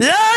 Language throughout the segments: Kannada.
ಏ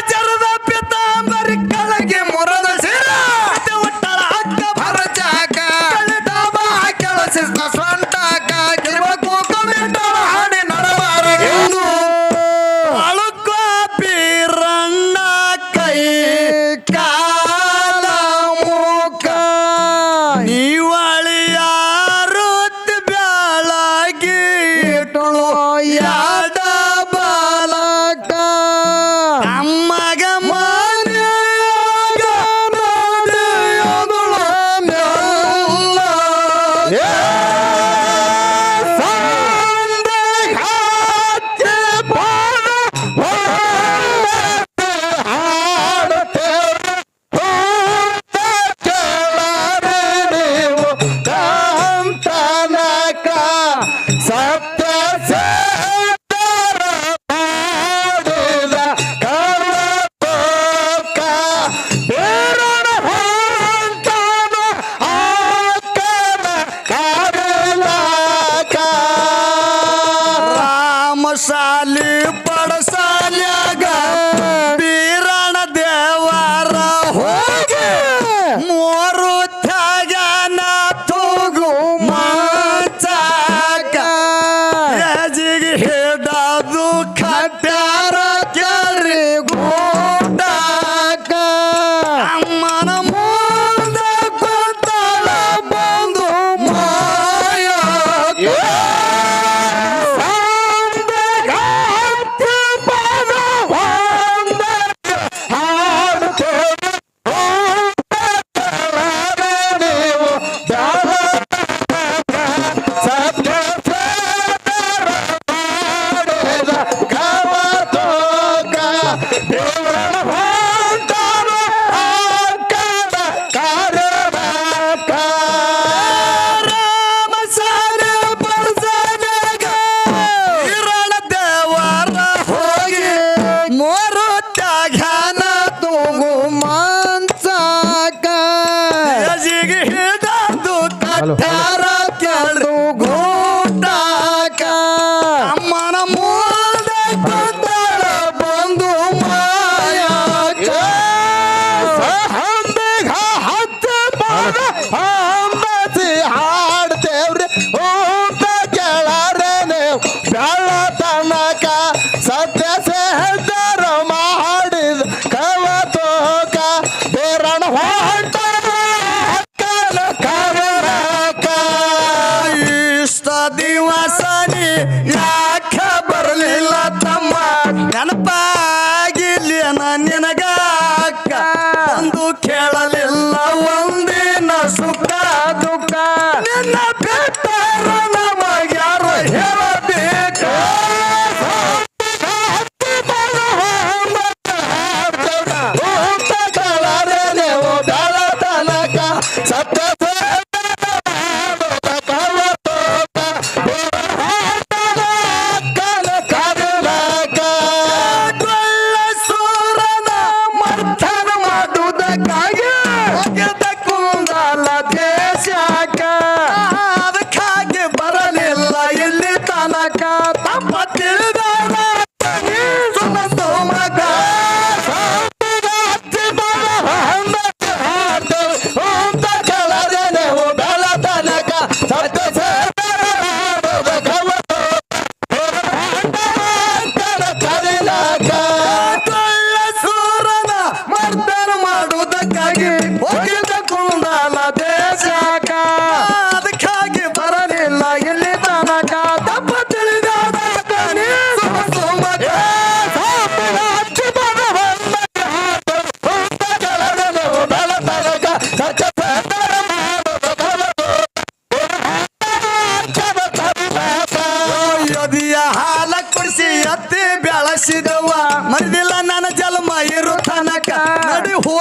ಯಜಿಗೆ ಹಿಡದು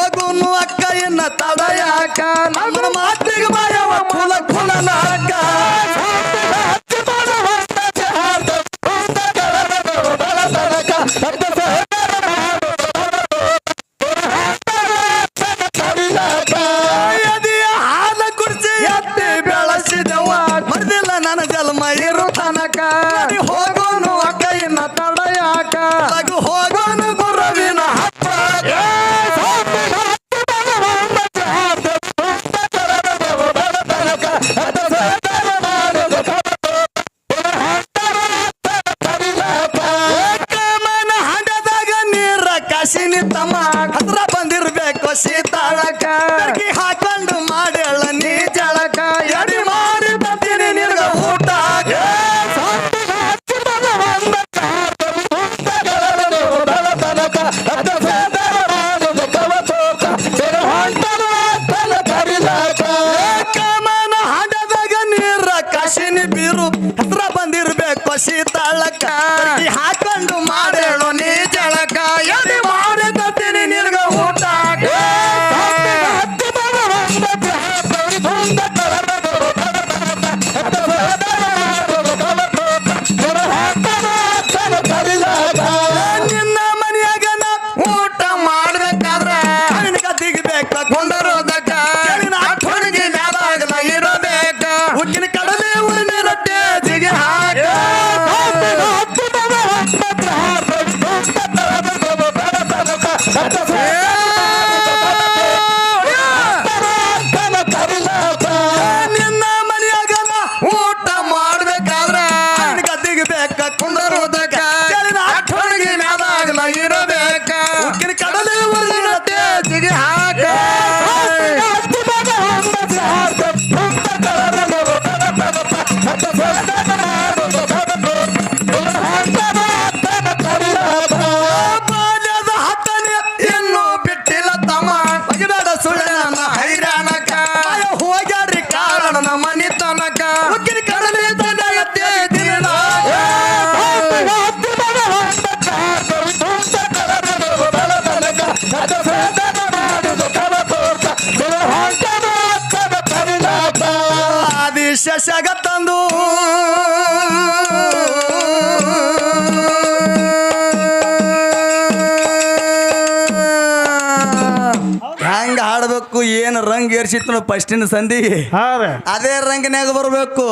ಹೋಗುನು ಅಕ್ಕ ಎನ್ನ ತಡಯಾಕ ನಮ್ಮ ಮಾತಿಗೆ ಬಾಯವ ಕುಲ ಕುಲನಾಕ Bye. ಬಂದಿರ್ಬೇಕು ಏನು ರಂಗ್ ಏರ್ಸಿತ್ತು ಫಸ್ಟಿನ ಸಂಧಿ? ಅದೇ ರಂಗನ್ಯಾಗ ಬರಬೇಕು.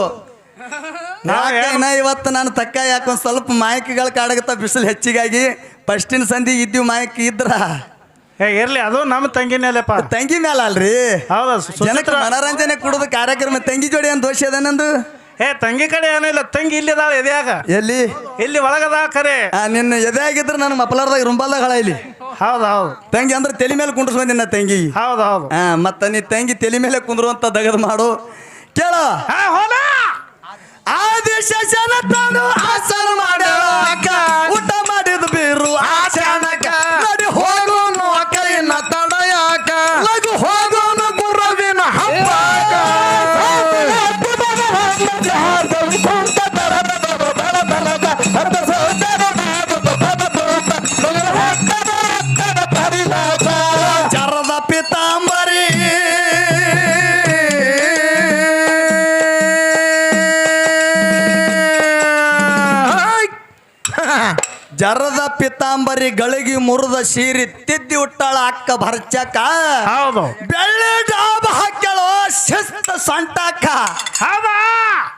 ನಾ ಇವತ್ತು ನಾನು ತಕ್ಕ ಯಾಕೊಂದ್ ಸ್ವಲ್ಪ ಮಾಯಕಿಗಳ ಕಾಡಗತ್ತ ಬಿಸಿಲು ಹೆಚ್ಚಿಗಾಗಿ ಫಸ್ಟಿನ ಸಂಧಿ ಇದ್ದೀವಿ ಮಾಯಕಿ ಇದ್ರ? ಏ ಇರ್ಲಿ ಅದು ನಮ್ಮ ತಂಗಿನೇಲೆಪ್ಪ ತಂಗಿ ಮೇಲೆ ಅಲ್ರಿ ಹೌದ ಜನಕ್ಕೆ ಮನೋರಂಜನೆ ಕೊಡೋದು ಕಾರ್ಯಕ್ರಮ ತಂಗಿ ಜೋಡಿ ಏನ್ ದೋಷ ಅದ ನಂದು? ಏ ತಂಗಿ ಕಡೆ ಏನಿಲ್ಲ ತಂಗಿ ಇಲ್ಲಿ ಎದ್ಯಾಗ. ಎಲ್ಲಿ? ಇಲ್ಲಿ ಒಳಗದ ಖರೆ ಆ, ನಿನ್ನ ಎದೆ ಆಗಿದ್ರೆ ನನ್ನ ಮಪ್ಪಲಾರ್ದಾಗ ರುಂಬಲ್ದಾಗ ಹಳ ಇಲ್ಲಿ. ಹೌದು ಹೌದು. ತಂಗಿ ಅಂದ್ರೆ ತಲೆ ಮೇಲೆ ಕುಂಡ್ರಸ್ ಬಂದಿನ ತಂಗಿ. ಹೌದು ಹೌದು. ಹಾ ಮತ್ತ ನೀ ತಂಗಿ ತಲೆ ಮೇಲೆ ಕುಂದ್ರುವಂತ ದಗದ್ ಮಾಡು. ಕೇಳ. ಆದೇಶ ಜನ ತಾನು ಆಸನ ಗಳಿಗೆ ಮುರಿದ ಸೀರಿ ತಿದ್ದಿ ಉಟ್ಟಾಳ ಅಕ್ಕ ಭರ್ಚಕ ಹೌದು. ಬೆಳ್ಳಿ ಶಿಸ್ತ ಸಂಟಾಕ. ಹೌದಾ?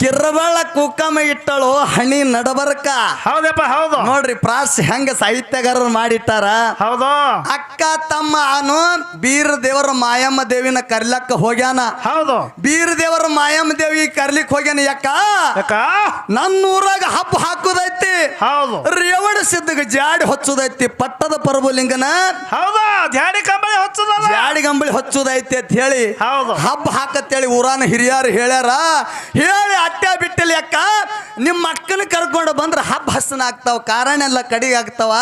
ಕಿರ್ಬಳ ಕುಕ್ಕಮ ಇಟ್ಟಳು ಹಣಿ ನಡಬರ್ಕ. ಹೌದಪ್ಪ ಹೌದು. ನೋಡ್ರಿ ಪ್ರಾಸ್ ಹೆಂಗ ಸಾಹಿತ್ಯಗಾರರು ಮಾಡಿಟ್ಟಾರ. ಹೌದು. ಅಕ್ಕ ತಮ್ಮ ಅನು ಬೀರ ದೇವರ ಮಾಯಮ್ಮ ದೇವಿನ ಕರ್ಲಕ್ಕ ಹೋಗ್ಯಾನ. ಹೌದು. ಬೀರ ದೇವರ ಮಾಯಮ್ಮ ದೇವಿ ಕರ್ಲಿಕ್ ಹೋಗ್ಯಾನ ಯಾಕ? ಯಾಕ? ನನ್ನ ಊರಾಗ ಹಬ್ಬ ಹಾಕುದೈತಿ. ಹೌದು. ರೇವಣ ಸಿದ್ಧಗ ಜಾಡಿ ಹೊಚ್ಚುದೈತಿ ಪಟ್ಟದ ಪರಬುಲಿಂಗನ. ಹೌದಾ ಜಾಡಿ ಕಂಬಳಿ ಹೊಚ್ಚುದ ಜಾಡಿ ಗಂಬಳಿ ಹೊಚ್ಚುದೈತಿ ಅಂತ ಹೇಳಿ ಹೌದು. ಹಬ್ಬ ಹಾಕತ್ತೇಳಿ ಊರಾನ ಹಿರಿಯರು ಹೇಳ್ಯಾರ ಹೇಳಿ ಅಕ್ಕ ನಿಮ್ಮ ಅಕ್ಕನ ಕರ್ಕೊಂಡು ಬಂದ್ರೆ ಹಬ್ಬ ಹಸನ ಆಗ್ತಾವ ಕಾರಣ ಎಲ್ಲ ಕಡಿಗೆ ಆಗ್ತಾವ.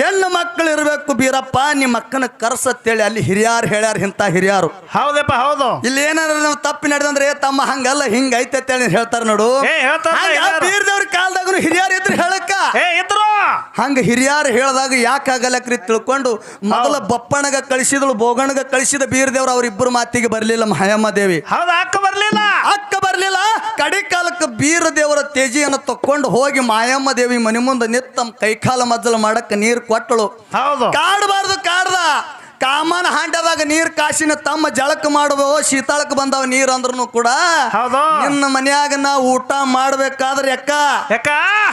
ಹೆಣ್ಣು ಮಕ್ಕಳು ಇರಬೇಕು ಬೀರಪ್ಪ ನಿಮ್ಮ ಅಕ್ಕನ ಕರ್ಸತ್ತೇಳಿ. ಅಲ್ಲಿ ಹಿರಿಯಾರು ಹೇಳ್ಯಾರ ಇಂಥ ಹಿರಿಯಾರು. ಹೌದಪ್ಪ ಹೌದು. ಇಲ್ಲಿ ಏನಾರ ನಾವು ತಪ್ಪು ನಡೆದಂದ್ರೆ ಏ ತಮ್ಮ ಹಂಗಲ್ಲ ಹಿಂಗ ಐತೆ ಅಂತೇಳಿ ಹೇಳ್ತಾರ ನೋಡು. ಬೀರ್ದವ್ರ ಕಾಲದಾಗ ಹಿರಿಯರು ಇದ್ರೆ ಹೇಳಕ್ಕ. ಇದ್ರು. ಹಂಗ ಹಿರಿಯರು ಹೇಳ್ದಾಗ ಯಾಕಾಗಲಕ್ರಿ ತಿಳ್ಕೊಂಡು ಮೊದಲ ಬಪ್ಪಣಗ ಕಳಿಸಿದಳು ಬೋಗಣಗ ಕಳಿಸಿದ ಬೀರ್ದೇವ್ರ ಅವ್ರಿಬ್ಬರು ಮಾತಿಗೆ ಬರಲಿಲ್ಲ ಮಹಾಯಮ್ಮ ದೇವಿ. ಹೌದು ಅಕ್ಕ ಬರ್ಲಿಲ್ಲ. ಕಡಿ ಕಾಲಕ್ಕೆ ಬೀರ ದೇವರ ತೇಜಿಯನ್ನು ತಕ್ಕೊಂಡು ಹೋಗಿ ಮಾಯಮ್ಮ ದೇವಿ ಮನೆ ಮುಂದೆ ನಿತ್ತ ಕೈಕಾಲ ಮಜ್ಜಲ ಮಾಡಕ್ಕೆ ನೀರು ಕೊಟ್ಟಳು? ಕಾಡಬಾರ್ದು ಕಾಡ್ದ. ಕಾಮನ ಹಾಂಡದಾಗ ನೀರ್ ಕಾಸಿನ ತಮ್ಮ ಜಳಕ್ ಮಾಡುವ ಶೀತಾಳಕ್ ಬಂದವ ನೀರ್ ಅಂದ್ರೂ ಕೂಡ ಹೌದು. ನಿನ್ನ ಮನ್ಯಾಗ ನಾ ಊಟ ಮಾಡ್ಬೇಕಾದ್ರೆ ಯಾಕ? ಯಾಕ?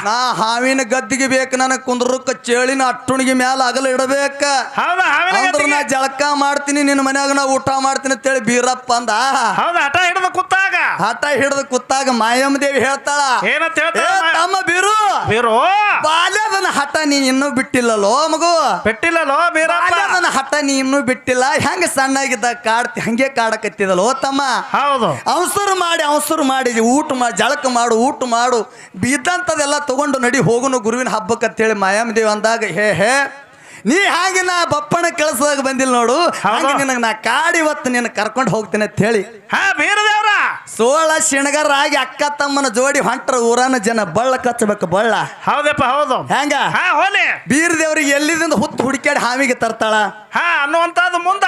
ನಾ ಹಾವಿನ ಗದ್ದಿಗೆ ಬೇಕು ನನಗೆ ಕುಂದ್ರಕ್ಕ ಚೇಳಿನ ಅಟ್ಟುಣಿಗೆ ಮ್ಯಾಲ ಅಗಲ ಇಡಬೇಕ. ಹೌದು ಹಾವಿನ ಅಂದ್ರ ನಾ ಜಳಕ ಮಾಡ್ತೀನಿ ನಿನ್ನ ಮನ್ಯಾಗ ನಾ ಊಟ ಮಾಡ್ತೀನಿ ಅಂತೇಳಿ ಬೀರಪ್ಪ ಅಂದ. ಹೌದು ಹಠ ಹಿಡಿದು ಕುತ್ತಾಗ ಹಠ ಹಿಡಿದು ಕುತ್ತಾಗ ಮಾಯಮ್ಮ ದೇವಿ ಹೇಳ್ತಾಳ ಏನಂತ ಏ ಹೇಳ್ತಾಳ ತಮ್ಮ ಬೀರು. ಬೀರು. ಬಾಲ್ಯದನ ಹಠ ನೀ ಇನ್ನೂ ಬಿಟ್ಟಿಲ್ಲಲೋ ಮಗು. ಬಿಟ್ಟಿಲ್ಲಲೋ ಬೀರಪ್ಪ. ಬಾಲ್ಯದನ ಹಠ ನೀ ಇನ್ನೂ ಬಿಟ್ಟಿಲ್ಲ ಹೆಂಗ ಸಣ್ಣಾಗಿದ್ದ ಕಾಡ್ತಿ ಹಂಗೆ ಕಾಡಕತ್ತಿದಲ್ಲ ತಮ್ಮ. ಹೌದು. ಅವಸರು ಮಾಡಿ ಅವಸರು ಮಾಡಿ ಊಟ ಮಾಡಿ ಜಳಕ ಮಾಡು ಊಟ ಮಾಡು ಬಿದ್ದಂಥದೆಲ್ಲ ತಗೊಂಡು ನಡಿ ಹೋಗುನು ಗುರುವಿನ ಹಬ್ಬಕ್ಕೆ ಅಂತೇಳಿ ಮಾಯಾಮ ದೇವ್ ಅಂದಾಗ ಹೇ ಹೇ ನೀ ಹಾಗೆ ನಾ ಬಪ್ಪಣ ಕೆಲಸದಾಗ ಬಂದಿಲ್ಲ ನೋಡು ಹಾಗೆ ನಿನಗೆ ನಾ ಕಾಡಿ ಇವತ್ತು ನಿನ್ನ ಕರ್ಕೊಂಡು ಹೋಗ್ತೀನಿ ಅಂತ ಹೇಳಿ. ಹಾ ಬೀರದೇವ್ರ ಸೋಳ ಶಿಣಗರಾಗಿ ಅಕ್ಕ ತಮ್ಮನ ಜೋಡಿ ಹೊಂಟ್ರ ಊರನ ಜನ ಬಳ್ಳ ಕಚ್ಚಬೇಕು ಬಳ್ಳ. ಹೌದಪ್ಪ ಹೌದು. ಹೆಂಗ? ಹಾ ಹೋಲಿ. ಬೀರ್ ದೇವ್ರಿಗೆ ಎಲ್ಲಿದಿಂದ ಹುತ್ತು ಹುಡುಕ್ಯಾಡಿ ಹಾವಿಗೆ ತರ್ತಾಳ? ಹಾ ಅನ್ನುವಂತದ್ದು ಮುಂದ.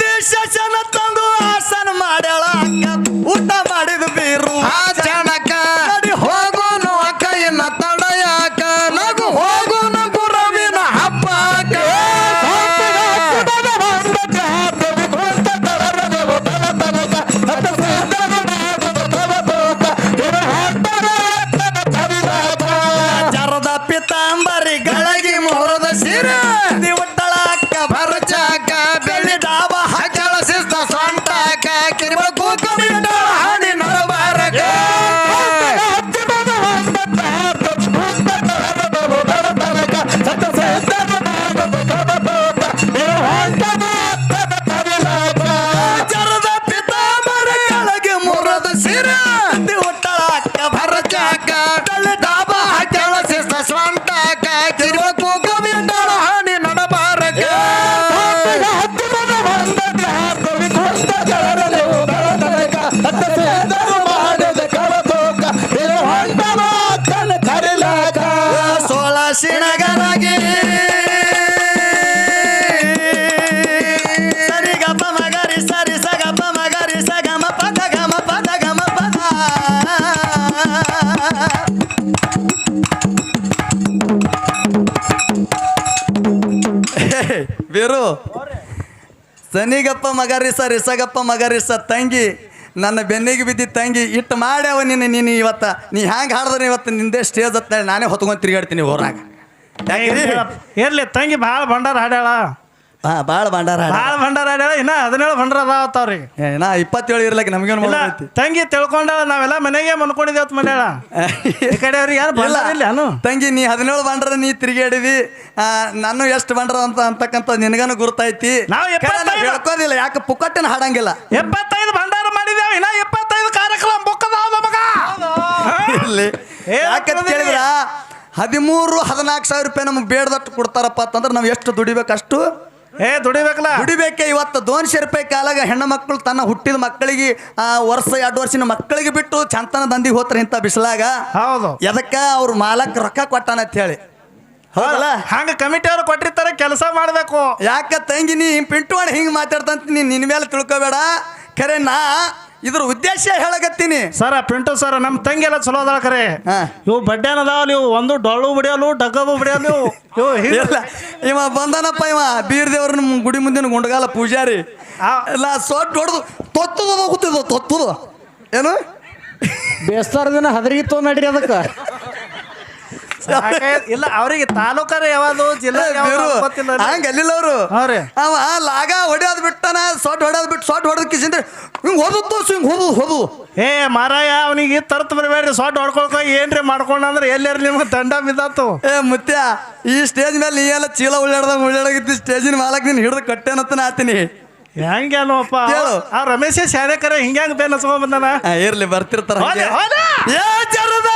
ದೇಶ ಜನ ತಂದು ಆಸನ ಮಾಡ್ಯಾಳ ಅಕ್ಕ. ಊಟ ಮಾಡಿದ ಬೀರು. ಆ ಜನಕ ನಡಿ ಮಗರಿ ಸರಿ ಮಗರಿ ಸಗಮ ಪದ ಗಮ ಪದ ಗಮ ಪದ. ಬೇರು. ಸನಿಗಪ್ಪ ಮಗರಿಸ ರಿಸಗಪ್ಪ ಮಗರಿಸ ತಂಗಿ. ನನ್ನ ಬೆನ್ನಿಗೆ ಬಿದ್ದಿ ತಂಗಿ ಇಟ್ಟು ಮಾಡ್ಯಾವ ನೀನು ನೀನು ಇವತ್ತ. ನೀ ಹ್ಯಾಂಗೆ ಹಾಡಿದ್ರೆ ಇವತ್ತು? ನಿಂದೇ ಸ್ಟೇಜ್ ಹತ್ತ ನಾನೇ ಹೊತ್ಕೊಂಡು ತಿರುಗಾಡ್ತೀನಿ ಊರಾಗ ಯಾಕ್ರಿ ಇರ್ಲಿ ತಂಗಿ ಭಾಳ ಭಂಡಾರ ಹಾಡ್ಯಾಳ. ಹಾ ಭಾಳ ಭಂಡಾರ ಹಾಡ ಭಾಳ ಭಂಡಾರ ಹಾಡ್ಯಾಳ ಇನ್ನ ಹದಿನೇಳು ಭಂಡಾರ ಅದಾವತ್ತವ್ರಿ ನಾ ಇಪ್ಪತ್ತೇಳು ಇರ್ಲಕ್ಕೆ ನಮ್ಗೇನು ಇಲ್ಲ ಮಾಡೈತಿ ತಂಗಿ ತಿಳ್ಕೊಂಡಾಳ ನಾವೆಲ್ಲ ಮನೆಗೆ ಮನ್ಕೊಂಡಿದ್ದೇವ್ ಮಾಡ್ಯಾಳ ಈ ಕಡೆ ಅವ್ರಿಗೆ ಯಾರು ಭಂಡಾರ ಇಲ್ಲ ಅನು ತಂಗಿ ನೀ ಹದಿನೇಳು ಬಂಡ್ರ ನೀ ತಿರುಗಾಡಿದಿ ಆ, ನಾನು ಎಷ್ಟು ಬಂಡ್ರ ಅಂತ ಅಂತಕ್ಕಂಥ ನಿನಗನು ಗುರುತೈತಿ? ನಾವು. ಹೇಳ್ಕೋದಿಲ್ಲ ಯಾಕೆ ಪುಕ್ಕಟ್ಟಿನ ಹಾಡಂಗಿಲ್ಲ. ಎಪ್ಪತ್ತೈದು ಭಂಡಾರ ಮಾಡಿದೇವ ಇನ್ನ ಎಪ್ಪತ್ತೈದು ಕಾರ್ಯಕ್ರಮ ಬುಕ್ಕದಾವ ನಮಗ. ಇಲ್ಲಿ ಏನ್ ಯಾಕಂತ ಮಾಡ್ತಿದೀರಿ? ಹದಿಮೂರು ಹದಿನಾಲ್ಕು ಸಾವಿರ ರೂಪಾಯಿ ನಮ್ಗೆ ಬೇಡದಟ್ಟು ಕೊಡ್ತಾರಪ್ಪ ಅಂತಂದ್ರೆ ನಾವು ಎಷ್ಟು ದುಡಿಬೇಕು ಅಷ್ಟು? ಏ ದುಡಿಬೇಕಲ್ಲ? ದುಡಿಬೇಕೆ ಇವತ್ತು ದೋನ್ಶೆ ರೂಪಾಯಿ ಕಾಲಾಗ ಹೆಣ್ಣು ಮಕ್ಕಳು ತನ್ನ ಹುಟ್ಟಿದ ಮಕ್ಕಳಿಗೆ ಆ, ವರ್ಷ ಎರಡು ವರ್ಷಿನ ಮಕ್ಕಳಿಗೆ ಬಿಟ್ಟು ಚಂತನ ದಂದಿಗೆ ಹೋತ್ರ ಇಂಥ ಬಿಸಿಲಾಗ? ಹೌದು. ಎದಕ್ಕ ಅವ್ರ ಮಾಲಕ್ ರೊಕ್ಕ ಕೊಟ್ಟಾನ ಅಂತ ಹೇಳಿ. ಹೌದಲ್ಲ? ಹಂಗ ಕಮಿಟಿ ಅವ್ರು ಕೊಟ್ಟಿರ್ತಾರೆ ಕೆಲಸ ಮಾಡಬೇಕು. ಯಾಕೆ ತಂಗಿ ನೀ ಪಿಂಟು ಮಾಡಿ ಹಿಂಗೆ ಮಾತಾಡ್ತಂತ ನೀನು ನಿನ್ನ ಮೇಲೆ ತಿಳ್ಕೊಬೇಡ. ಖರೆ ನಾ ಇದ್ರ ಉದ್ದೇಶ ಹೇಳಕತ್ತೀನಿ. ಸರ ಪಿಂಟು ಸರ್ ನಮ್ಮ ತಂಗಿ ಎಲ್ಲ ಚಲೋ ಅದಾಳ ಕರೆ. ಹಾ. ಇವು ಬಡ್ಡ್ಯಾನ ಅದಾವ ನೀವು ಒಂದು ಡೊಳ್ಳು ಬಡಿಯಲು ಡಗ್ಗಬು ಬಡಿಯಲು ಇವು ಹಿಂಗ್- ಇಲ್ಲ ಇವ ಬಂದನಪ್ಪ ಇವ ಬೀರ್ ದೇವ್ರ ನಮ್ಮ ಗುಡಿ ಮುಂದಿನ ಗುಂಡಗಾಲ ಪೂಜಾರಿ. ಆ. ಇಲ್ಲ ಸೊಟ್ಟು ಹೊಡೆದು ತೊತ್ತದ ಗೊತ್ತಿದ್ದು ತೊತ್ತದು. ಏನು? ಬೇಸ್ತಾರ ದಿನ ಹದರಿಗೆ ತೊಗೊಂಡ್ ನಡ್ರಿ ಅದಕ್ಕೆ. ಇಲ್ಲ ಅವ್ರಿಗೆ ತಾಲೂಕಾರ ಯಾವ್ದು ಜಿಲ್ಲಾ ಗೊತ್ತಿಲ್ಲ ಹಂಗ ಅಲ್ಲಿಲ್ಲ ಅವರು. ಅವ ಲಾಗ ಹೊಡೆಯೋದ್ ಬಿಟ್ಟನ ಸೊಟ್ಟು ಹೊಡೆಯೋದ್ ಬಿಟ್ಟು ಸೊಟ್ ಹೊಡೆದ್ ಕಿಸಿಂದ್ರೆ ಹಿಂಗ್ ಹೋದದ್ದು ಹಿಂಗ್ ಹೋದು ಹೋದು. ಏ ಮಾರಾಯ ಅವನಿಗೆ ತರ್ತ ಬರಬೇಡ್ರಿ ಸೊಟ್ ಹೊಡ್ಕೊಳ್ಕ ಏನ್ರಿ ಮಾಡ್ಕೊಂಡ ಅಂದ್ರೆ ಎಲ್ಲಾರ ನಿಮ್ಗೆ ದಂಡ ಬಿದ್ದಾತು ಏ ಮುತ್ಯ ಈ ಸ್ಟೇಜ್ ಮೇಲೆ ನೀ ಎಲ್ಲ ಚೀಲ ಉಳ್ಳಾಡ್ದಂಗ ಉಳ್ಳಾಡಗಿದ್ದಿ ಸ್ಟೇಜಿನ ಮಾಲಕ್ ನೀನ್ ಹಿಡಿದು ಕಟ್ಟೇನತ್ತ ಆತೀನಿ. ಹೆಂಗೇನೋಪ್ಪ. ಆ ರಮೇಶ ಶಾಲೆಕರ ಹಿಂಗ್ಯಾಂಗ ಬೇನ್ ಹಚ್ಕೊಂಡ್ ಬಂದಾನ? ಇರ್ಲಿ ಬರ್ತಿರ್ತಾರ. ಏ ಜರದ